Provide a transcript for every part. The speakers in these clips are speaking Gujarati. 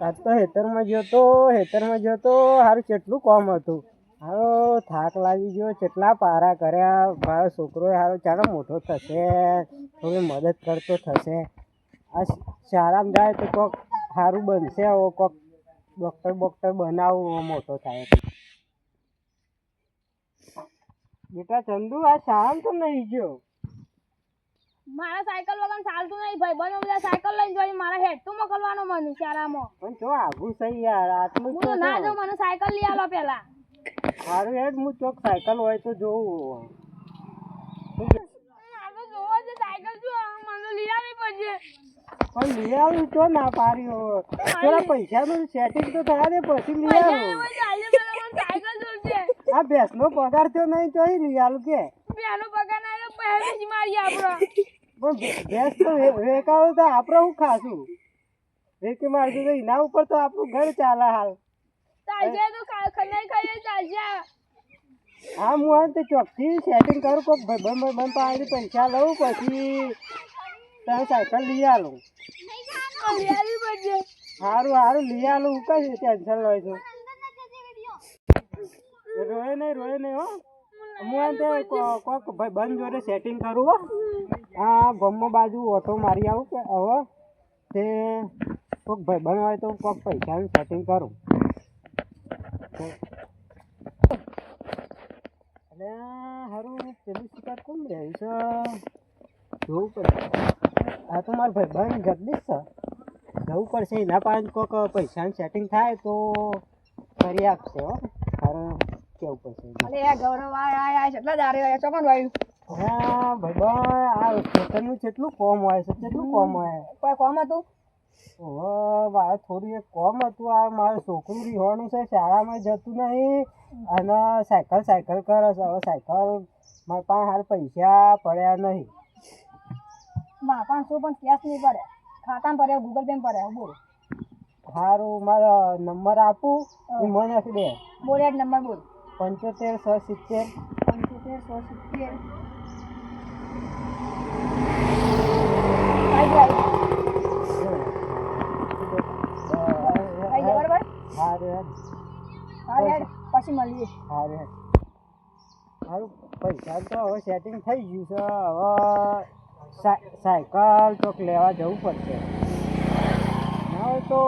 આજ તો હેતરમાં ગયો તો, હેતરમાં ગયો તો સારું કેટલું કોમ હતું. હારો થાક લાગી ગયો, કેટલા પારા કર્યા. મારો છોકરો હારો ચાલો મોટો થશે, થોડી મદદ કરતો થશે. આ શાળામાં જાય તો કોક સારું બનશે હવે કોક ડૉક્ટર બોક્ટર બનાવું મોટો થાય. બેટા ચંદુ, આ શાળામાં તો નહીં ગયો. મારા સાયકલ વગર ચાલતું નહીં ભાઈ. બનો બધા સાયકલ લઈને જોઈ મારા હેડ તું મોકલવાનો મને શાળામાં પણ જો આઘું સહી યાર આટલું હું તો ના જો. મને સાયકલ લઈ આલો પેલા મારું હેડ હું ચોક સાયકલ હોય તો જોઉં. આગળ જોવો છે સાયકલ શું મને તો લઈ આવવી પડશે પણ લઈ આવું તો ના પાડ્યો થોડા પૈસાનું સેટિંગ તો થયા દે પછી લઈ પૈસા આવું. આ ભેંસનો પગાર થયો નહીં તો લઈ આલું કે? પેલો પગાર ના પહેલી મારી આપણો પણ ગેસ તો વેકાવો તો આપણે હું ખાશું? વેકી મારશું તો એના ઉપર તો આપણું ઘર ચાલે હાલ. હા હું આ તો ચોખ્ખી સેટિંગ કરું કોઈક ભાઈબંધ ભાઈબંધ પાસેથી પૈસા લઉં પછી તને સાયકલ લઈ આલું. સારું સારું લઈ આલું હું કઈ ટેન્શન લઉં છું? રોય નહીં રોય નહીં હો. હું આ તો કોક ભાઈ બંધ જોડે સેટિંગ કરું હો. આ ગમો બાજુ ઓટો મારી આવું કે હવે તે કોઈક ભાઈ બંધ હોય તો કોઈક પૈસાનું સેટિંગ કરું. અને હારું પેલું શિકાર કોણ રહ્યું છે? જોવું પડશે આ તો મારો ભાઈ બંધ જગદીશ છે. જવું પડશે એના પાસે કોઈક પૈસાનું સેટિંગ થાય તો કરી આપશે હો. હારું કેવું પડશે? આ ગૌરવ આય આય આય કેટલા દારે આયા? ચોકન ભાઈ હા ભાઈ આ ખેતરનું કેટલું કોમ હોય છે કેટલું કોમ હોય. કોઈ કોમ હતું? મારે થોડું એક કોમ હતું. આ મારું છોકરું રીવાનું છે શાળામાં જતું નહીં. અને સાયકલ સાયકલ કરે છે. હવે સાયકલ મારા પાસે હાલ પૈસા પડ્યા નહીં. માં પાંચસો પણ કેશ નહીં પડે. ખાતામાં પડે ગૂગલ પે પડે બોલ. સારું મારો નંબર આપું. હું. મને દે. બોલ નંબર બોલ. પંચોતેર સો સિત્તેર. પંચોતેર સો સિત્તેર આઈ જાય આઈ જાય બરાબર સારું હા યાર પછી મળીએ સારું પૈસા તો હવે સેટિંગ થઈ ગયું છે. હવે સાયકલ ચોક લેવા જવું પડશે. ના હોય તો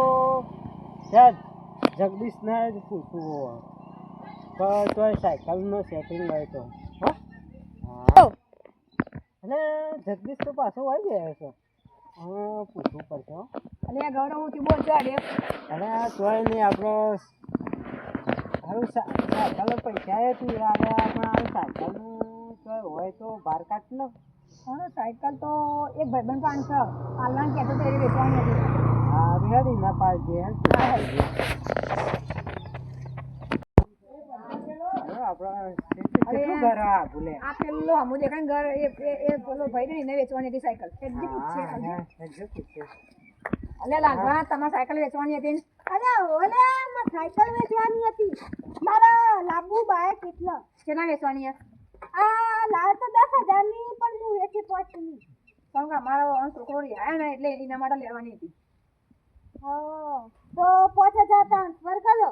ત્યાં જગદીશને જ પૂછવું હોય. તો તોય સાયકલનું સેટિંગ હોય તો. હો? અને જગદીશ તો પાછો આવી ગયો છે. પૂછવું પડશે અને ગૌરવ હું બોલ ચાડે અને તોય નહીં આપણો હારું સા- સાયકલ પૈસા તું યાર પણ આ સાયકલનું તો હોય તો બહાર કાઢ ને હા સાયકલ તો એક ભાઈબંધ પાંચસો આલાન કહેતો તો એ વેચવાની હતી. હા રેડી ના પાડજે આપણા કેટલું ઘર આ ભૂલે. આ પેલો હમુ દેખાય ઘર એ એ પેલો ભાઈ ને એને વેચવાની હતી સાયકલ. એકદમ પૂછે. અલે લાલભા તમારે સાયકલ વેચવાની હતી અરે ઓલે સાયકલ વેચવાની હતી. કેટલો કેટલા વેચવાની આ લાવ તો દસ હજારની પણ હું વેચી પહોંચી કેમ કે મારો છોકરો રહ્યા ને એટલે એના માટે લેવાની હતી. તો પાંચ હજાર ટ્રાન્સફર કરો.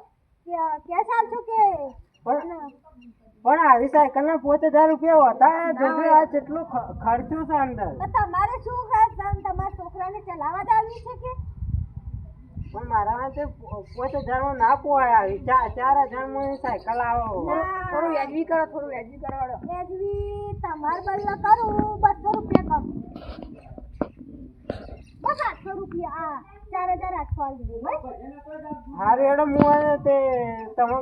કેશ આપશો કે? પણ આ આવી સાયકલ ના પાંચ હજાર રૂપિયા હતા. જોકે આ કેટલો ખ- ખર્ચો છે અંદર. તમારે શું ખાસ તમારા છોકરાને ચલાવવા જ આવી છે કે? પણ મારા માટે પાંચ હજાર ના પોવાય આવી. ચાર ચાર હજારમાં સાયકલ આવો થોડું વ્યાજબી કરો થોડું વ્યાજબી કરો વ્યાજબી તમાર બદલો કરું બસો રૂપિયા કમ બસ આઠસો રૂપિયા હા. ચાર હજાર આઠસો આવી દીધું હારું હેડો હું તે તમે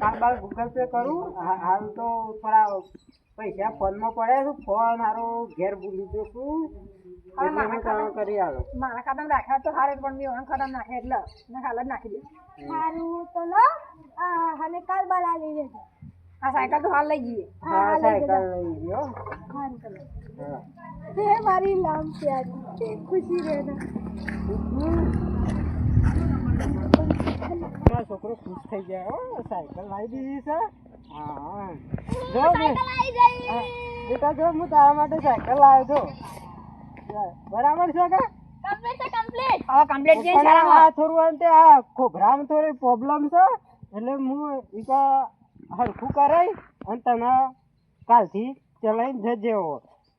કાલ બાર ગૂગલ પે કરું. હાલ તો થોડા પૈસા ફોનમાં પડ્યા છું. ફોન હારો ઘેર ભૂલી ગયો છું એટલે હું કરી આલો. મારા ખાતા રાખ્યા તો હારે પણ મેં ઓન ખાતામાં નાખ્યા એટલે મેં હાલ જ નાખી દે. સારું તો લો અને કાલ બાલા લઈ લેજો. આ સાયકલ તો હાલ લઈ જઈએ. હા સાયકલ લઈ ગયો સારું ચલો હા. મારી લામ પ્યારી. ખુશી રહેના મારો છોકરો ખુશ થઈ જાય હો સાયકલ લાવી દીધી છે. હા. હા જો બેટા જો હું તારા માટે સાયકલ લાવ્યો છું. બરાબર છે કે? કમ્પ્લીટ છે કમ્પ્લીટ હવે કમ્પ્લીટ છે આ થોડું આમ આ ખોભરામાં થોડી પ્રોબ્લેમ છે એટલે હું ઈ કે હરખું કરાઈ અને તને કાલથી ચલાવીને જજે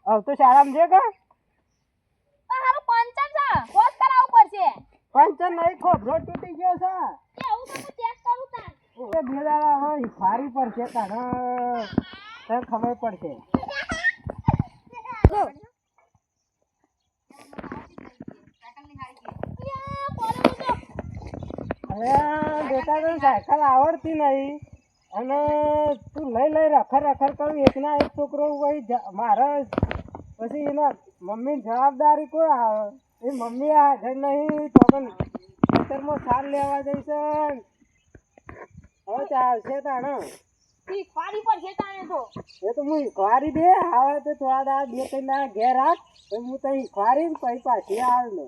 હવે તો સારામાં છે કે? હારું પંચર છે. વોશ કરાવવું પડશે. પંચર નહીં ખોભરો તૂટી ગયો છે. એ તો ચેક કરું તાર. એ બે ફારી પડશે તને તને ખબર પડશે યા, બોલો હું તો. અરે બેટા તને સાયકલ આવડતી નહીં. અને તું લઈ લઈ રખર રખર કરું એકના એક છોકરો કોઈ મારે પછી એના મમ્મી જવાબદારી કોઈ આવે. એ મમ્મી હાજર નહીં તો પણ ખેતરમાં સાર લેવા જઈશ હવે ચાલશે તાણે. પડશે તાણે તો. એ તો હું ઈખવારી દે આવે તો થોડા દાડા બે ત્રણ ઘેર રાખ હું તઈ ઈખવારી પછી પાછી આવે